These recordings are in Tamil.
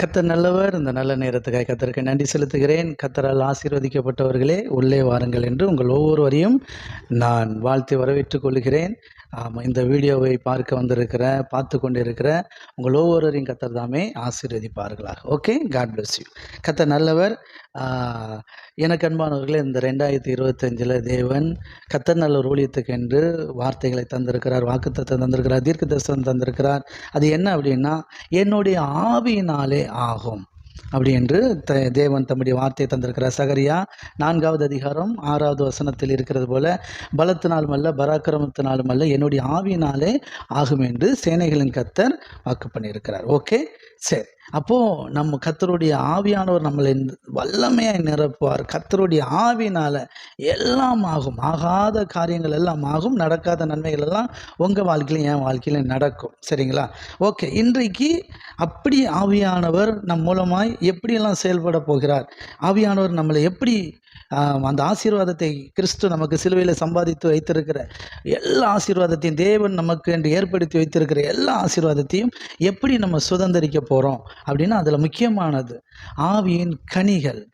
கத்தர் நல்லவர் இந்த நல்ல நேரத்துக்காக கத்தருக்கு நன்றி செலுத்துகிறேன். கத்தரால் ஆசீர்வதிக்கப்பட்டவர்களே உள்ளே வாருங்கள் என்று உங்கள் ஒவ்வொருவரையும் நான் வாழ்த்து வரவேற்றுக் கொள்கிறேன். ஆமாம் இந்த வீடியோவை பார்க்க வந்திருக்கிற பார்த்து கொண்டிருக்கிற உங்கள் ஒவ்வொருவரையும் கத்தர் தாமே ஆசீர்வதிப்பார்களாக. ஓகே காட் பிளஸ் யூ கத்தர் நல்லவர். எனக்கு அன்பானவர்களே இந்த ரெண்டாயிரத்தி இருபத்தஞ்சில் தேவன் கத்தர் நல்ல ஊழியத்துக்கு என்று வார்த்தைகளை தந்திருக்கிறார் வாக்குத்தத்தை தந்திருக்கிறார் தீர்க்க தரிசனம் தந்திருக்கிறார். அது என்ன அப்படின்னா என்னுடைய ஆவியினாலே ஆகும். அப்படி என்று த தேவன் தம்முடைய வார்த்தையை தந்திருக்கிறார். சகரியா நான்காவது அதிகாரம் ஆறாவது வசனத்தில் இருக்கிறது போல பலத்தினாலும் அல்ல பராக்கிரமத்தினாலும் அல்ல என்னுடைய ஆவியினாலே ஆகும் என்று சேனைகளின் கத்தர் வாக்கு பண்ணியிருக்கிறார். ஓகே? சரி. அப்போது நம்ம கத்தருடைய ஆவியானவர் நம்மளை வல்லமையாய் நிரப்புவார். கத்தருடைய ஆவியினால எல்லாம் ஆகும். ஆகாத காரியங்கள் எல்லாம் ஆகும். நடக்காத நன்மைகள் எல்லாம் உங்கள் வாழ்க்கையிலும் என் வாழ்க்கையிலும் நடக்கும். சரிங்களா? ஓகே. இன்றைக்கு அப்படி ஆவியானவர் நம் மூலமாய் எப்படியெல்லாம் செயல்பட போகிறார்? ஆவியானவர் நம்மளை எப்படி அந்த ஆசீர்வாதத்தை கிறிஸ்து நமக்கு சிலுவையில் சம்பாதித்து வைத்திருக்கிற எல்லா ஆசீர்வாதத்தையும் தேவன் நமக்கு என்று ஏற்படுத்தி வைத்திருக்கிற எல்லா ஆசீர்வாதத்தையும் எப்படி நம்ம சுதந்திரிக்க போகிறோம் அப்படின்னா அதில் முக்கியமானது. ஆவியின் கனிகள்.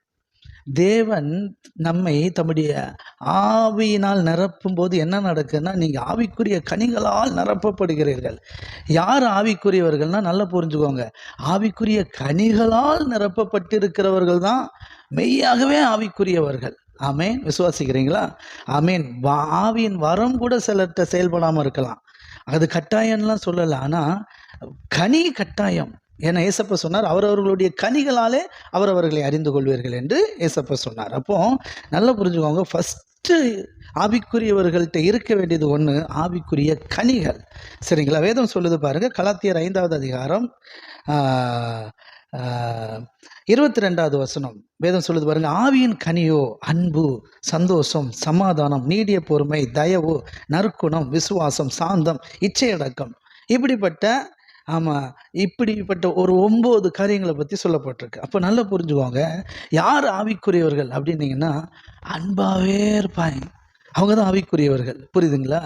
தேவன் நம்மை தம்முடைய ஆவியினால் நிரப்பும் போது என்ன நடக்குதுன்னா நீங்கள் ஆவிக்குரிய கனிகளால் நிரப்பப்படுகிறீர்கள். யார் ஆவிக்குரியவர்கள்னா நல்லா புரிஞ்சுக்கோங்க. ஆவிக்குரிய கனிகளால் நிரப்பப்பட்டிருக்கிறவர்கள் தான் மெய்யாகவே ஆவிக்குரியவர்கள். ஆமேன். விசுவாசிக்கிறீங்களா? ஆமேன். வா- ஆவியின் வரம் கூட சிலர்கிட்ட செயல்படாமல் இருக்கலாம். அது கட்டாயம்லாம் சொல்லலை. ஆனால் கனி கட்டாயம். ஏன்னா ஏசப்ப சொன்னார் அவரவர்களுடைய கனிகளாலே அவரவர்களை அறிந்து கொள்வீர்கள் என்று ஏசப்ப சொன்னார். அப்போ நல்லா புரிஞ்சுக்கோங்க ஃபஸ்ட்டு ஆவிக்குரியவர்கள்ட்ட இருக்க வேண்டியது ஒன்று ஆவிக்குரிய கனிகள். சரிங்களா? வேதம் சொல்லுது பாருங்கள் கலாத்தியர் ஐந்தாவது அதிகாரம் இருபத்தி ரெண்டாவது வசனம். வேதம் சொல்லுது பாருங்க ஆவியின் கனியோ அன்பு சந்தோஷம் சமாதானம் நீடிய பொறுமை தயவு நற்குணம் விசுவாசம் சாந்தம் இச்சையடக்கம். இப்படிப்பட்ட ஆமாம் இப்படிப்பட்ட ஒரு ஒம்பது காரியங்களை பற்றி சொல்லப்பட்டிருக்கு. அப்போ நல்லா புரிஞ்சுக்கோங்க. யார் ஆவிக்குரியவர்கள் அப்படின்னீங்கன்னா அன்பாகவே இருப்பாங்க. அவங்க தான் ஆவிக்குரியவர்கள். புரியுதுங்களா?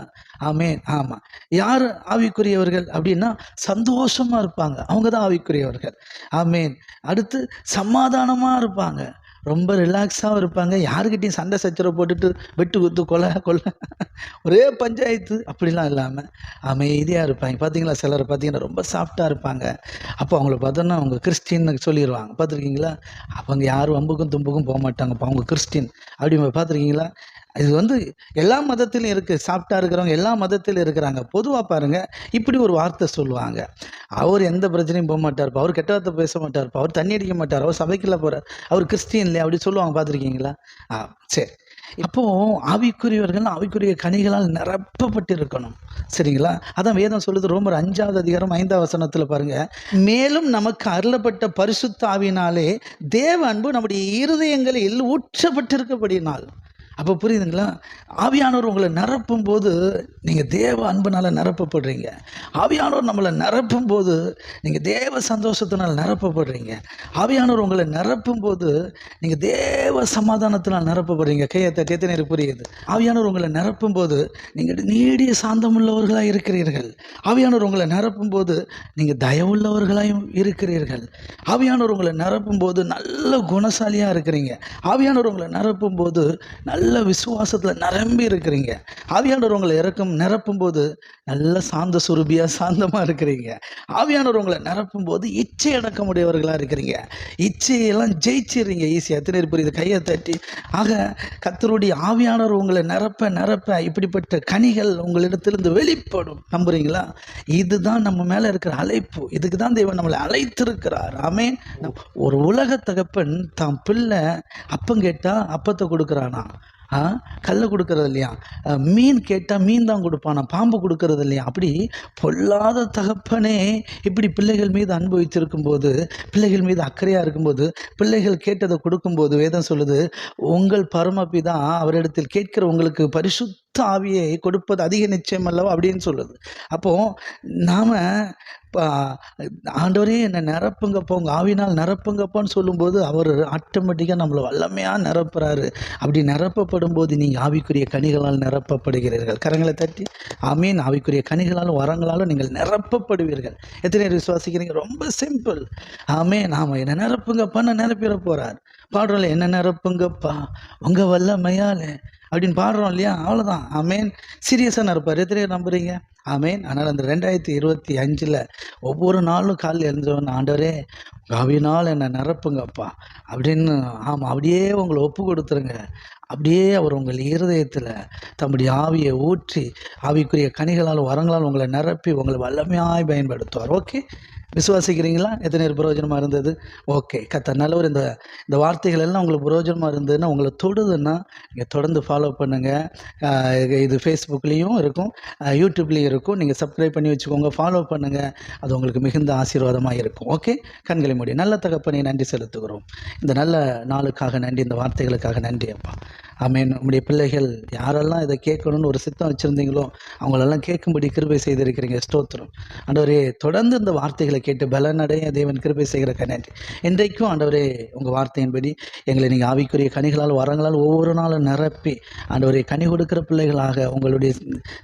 ஆமேன். ஆமாம் யார் ஆவிக்குரியவர்கள் அப்படின்னா சந்தோஷமாக இருப்பாங்க. அவங்க தான் ஆவிக்குரியவர்கள். ஆமேன். அடுத்து சமாதானமாக இருப்பாங்க. ரொம்ப ரிலாக்ஸாகவும் இருப்பாங்க. யாருக்கிட்டையும் சண்டை சச்சரவு போட்டுட்டு வெட்டு குத்து கொலை கொலை ஒரே பஞ்சாயத்து அப்படிலாம் இல்லாமல் அமைதியாக இருப்பாங்க. பார்த்தீங்களா சிலர் பார்த்தீங்கன்னா ரொம்ப சாஃப்டாக இருப்பாங்க. அப்போ அவங்கள பார்த்தோன்னா அவங்க கிறிஸ்டின்னு சொல்லிடுவாங்க பார்த்துருக்கீங்களா அவங்க யாரும் வம்புக்கும் தும்புக்கும் போக மாட்டாங்கப்பா. அவங்க கிறிஸ்டின். அப்படி பார்த்துருக்கீங்களா இது வந்து எல்லா மதத்திலும் இருக்குது சாப்பிட்டா இருக்கிறவங்க எல்லா மதத்திலும் இருக்கிறாங்க. பொதுவாக பாருங்கள் இப்படி ஒரு வார்த்தை சொல்லுவாங்க. அவர் எந்த பிரச்சனையும் போக மாட்டார். அவர் கெட்ட வார்த்தை பேச மாட்டார். அவர் தண்ணி அடிக்க மாட்டார். அவர் சபைக்குள்ள போகிறார் அவர் கிறிஸ்டின் இல்லையா? அப்படி சொல்லுவாங்க. பார்த்துருக்கீங்களா? ஆ சரி. அப்போ ஆவிக்குரியவர்கள் ஆவிக்குரிய கனிகளால் நிரப்பப்பட்டு இருக்கணும். சரிங்களா? அதான் வேதம் சொல்லுது ரோமர் அஞ்சாவது அதிகாரம் ஐந்தாவது வசனத்தில் பாருங்க. மேலும் நமக்கு அருளப்பட்ட பரிசுத்த ஆவினாலே தேவ அன்பு நம்முடைய இருதயங்களில் ஊற்றப்பட்டிருக்கபடினால் அப்போ புரியுதுங்களா? ஆவியானவர் உங்களை நிரப்பும் போது நீங்கள் தேவ அன்பினால் நிரப்பப்படுறீங்க. ஆவியானவர் நம்மளை நிரப்பும் போது நீங்கள் தேவ சந்தோஷத்தினால் நிரப்பப்படுறீங்க. ஆவியானவர் உங்களை நிரப்பும் போது நீங்கள் தேவ சமாதானத்தினால் நிரப்பப்படுறீங்க. கையத்தை தட்டி புரியுது. ஆவியானவர் உங்களை நிரப்பும் போது நீங்கள் நீடிய சாந்தமுள்ளவர்களாக இருக்கிறீர்கள். ஆவியானவர் உங்களை நிரப்பும் போது நீங்கள் தயவுள்ளவர்களாயும் இருக்கிறீர்கள். ஆவியானவர் உங்களை நிரப்பும் போது நல்ல குணசாலியாக இருக்கிறீங்க. ஆவியானவர் உங்களை நிரப்பும் போது நல்ல நல்ல விசுவாசத்தில் நிரம்பி இருக்கிறீங்க. ஆவியானவர் உங்களை இறக்கும் நிரப்பும் போது நல்ல சாந்த சுரபியாக சாந்தமாக இருக்கிறீங்க. ஆவியானவர் உங்களை நிரப்பும் போது இச்சை அடக்கமுடையவர்களாக இருக்கிறீங்க. இச்சையெல்லாம் ஜெயிச்சிடுறீங்க ஈஸியாக எத்தனை பேர் புரியுது? கையை தட்டி. ஆக கத்தருடைய ஆவியானவர் உங்களை நிரப்ப நிரப்ப இப்படிப்பட்ட கனிகள் உங்களிடத்திலிருந்து வெளிப்படும். நம்புறீங்களா? இதுதான் நம்ம மேலே இருக்கிற அழைப்பு. இதுக்கு தான் தேவன் நம்மளை அழைத்திருக்கிறார். ஆமே ஒரு உலக தகப்பன் தான் பிள்ளை அப்பம் கேட்டால் அப்பத்தை கொடுக்குறானா? கல்லை கொடுக்கறது இல்லையா மீன் கேட்டால் மீன் தான் கொடுப்பானா? பாம்பு கொடுக்கறது இல்லையா அப்படி பொல்லாத தகப்பனே இப்படி பிள்ளைகள் மீது அன்பு வைத்திருக்கும் போது பிள்ளைகள் மீது அக்கறையாக இருக்கும்போது பிள்ளைகள் கேட்டதை கொடுக்கும்போது வேதம் சொல்லுது உங்கள் பரமபிதா அவரிடத்தில் கேட்கிற உங்களுக்கு பரிசுத்த ஆவியை கொடுப்பது அதிக நிச்சயம் அல்லவா அப்படின்னு சொல்லுது. அப்போ நாம ஆண்டவரே என்னை நிரப்புங்கப்போ உங்கள் ஆவினால் நிரப்புங்கப்பான்னு சொல்லும்போது அவர் ஆட்டோமேட்டிக்காக நம்மளை வல்லமையாக நிரப்புறாரு. அப்படி நிரப்பப்படும் போது நீங்கள் ஆவிக்குரிய கனிகளால் நிரப்பப்படுகிறீர்கள். கரங்களை தட்டி ஆமீன். ஆவிக்குரிய கனிகளாலும் வரங்களாலும் நீங்கள் நிரப்பப்படுவீர்கள். எத்தனை பேர் விசுவாசிக்கிறீங்க? ரொம்ப சிம்பிள். ஆமே நாம என்ன நிரப்புங்கப்பான்னு நிரப்பிட போறார். பாடுறோம்ல என்ன நிரப்புங்கப்பா. உங்க வல்லமையால. அப்படின்னு பாடுறோம் இல்லையா? அவ்வளோதான் அமேன் சீரியஸாக நிரப்பார் எத்தனை பேர் நம்புறீங்க? ஆமேன் அதனால் அந்த ரெண்டாயிரத்தி இருபத்தி அஞ்சில் ஒவ்வொரு நாளும் காலையில் எழுந்தவன் ஆண்டவரே கவினால் என்னை நிரப்புங்கப்பா. அப்படின்னு ஆமாம் அப்படியே உங்களை ஒப்பு கொடுத்துருங்க. அப்படியே அவர் உங்கள் இருதயத்தில் தம்முடைய ஆவியை ஊற்றி ஆவிக்குரிய கனிகளால் வரங்களால் உங்களை நிரப்பி உங்களை வல்லமையாய் பயன்படுத்துவார். ஓகே விசுவாசிக்கிறீங்களா? எத்தனை பேர் பிரயோஜனமாக இருந்தது? ஓகே கத்த நல்லவர். இந்த இந்த வார்த்தைகள் எல்லாம் உங்களுக்கு பிரயோஜனமாக இருந்ததுன்னா உங்களை தொடுதுன்னா நீங்கள் தொடர்ந்து ஃபாலோ பண்ணுங்கள் இது ஃபேஸ்புக்லேயும் இருக்கும் யூடியூப்லேயும் இருக்கும். நீங்கள் சப்ஸ்கிரைப் பண்ணி வச்சுக்கோங்க ஃபாலோ பண்ணுங்கள் அது உங்களுக்கு மிகுந்த ஆசீர்வாதமாக இருக்கும். ஓகே கண்களை மூடி நல்ல தகப்பனை நன்றி செலுத்துகிறோம். இந்த நல்ல நாளுக்காக நன்றி இந்த வார்த்தைகளுக்காக நன்றி அப்பா. ஆமேன். நம்முடைய பிள்ளைகள் யாரெல்லாம் இதை கேட்கணும்னு ஒரு சித்தம் வச்சுருந்தீங்களோ அவங்களெல்லாம் கேட்கும்படி கிருபை செய்திருக்கிறீங்க. ஸ்தோத்திரம். ஆண்டவரே தொடர்ந்து இந்த வார்த்தைகளை கேட்டு பலனடைய தேவன் கிருபை செய்கிற கனி இன்றைக்கும் ஆண்டவரே உங்கள் வார்த்தையின்படி எங்களை நீங்கள் ஆவிக்குரிய கனிகளால் வரங்களால் ஒவ்வொரு நாளும் நிரப்பி ஆண்டவரே கனி கொடுக்கிற பிள்ளைகளாக உங்களுடைய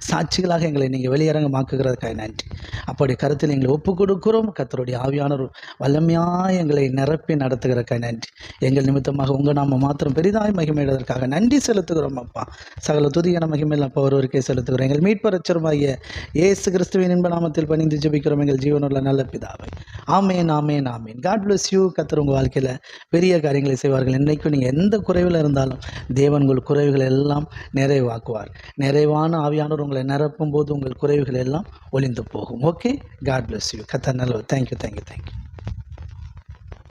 சாட்சிகளாக எங்களை நீங்கள் வெளியரங்கமாக்குகிறதுக்காக நன்றி அப்படி கருத்தில் எங்களை ஒப்பு கொடுக்கிறோம் கத்தருடைய ஆவியானவர் வல்லமையாக எங்களை நிரப்பி நடத்துகிறதுக்காக நன்றி எங்கள் நிமித்தமாக உங்கள் நாம மாத்திரம் பெரிதாய் மகிமையிடுவதற்காக நன்றி. செலுத்துகிறோம் அப்பா. சகல துதியான மகிமையில் அப்பா ஒருவருக்கே செலுத்துகிறோம். எங்கள் மீட்பரச்சருமாகிய இயேசு கிறிஸ்துவின் இன்ப நாமத்தில் பணிந்து ஜெபிக்கிறோம். எங்கள் ஜீவனுள்ள நல்ல பிதாவை. ஆமேன் ஆமேன் ஆமேன். காட் பிளஸ் யூ கத்தர் உங்கள் வாழ்க்கையில் பெரிய காரியங்களை செய்வார்கள். இன்றைக்கும் நீங்கள் எந்த குறைவில் இருந்தாலும் தேவன் உங்கள் குறைவுகள் எல்லாம் நிறைவாக்குவார். நிறைவான ஆவியானவர் உங்களை நிரப்பும் போது உங்கள் குறைவுகள் எல்லாம் ஒளிந்து போகும். ஓகே காட் பிளஸ் யூ கத்தர் நல்லவர். Thank you thank you thank you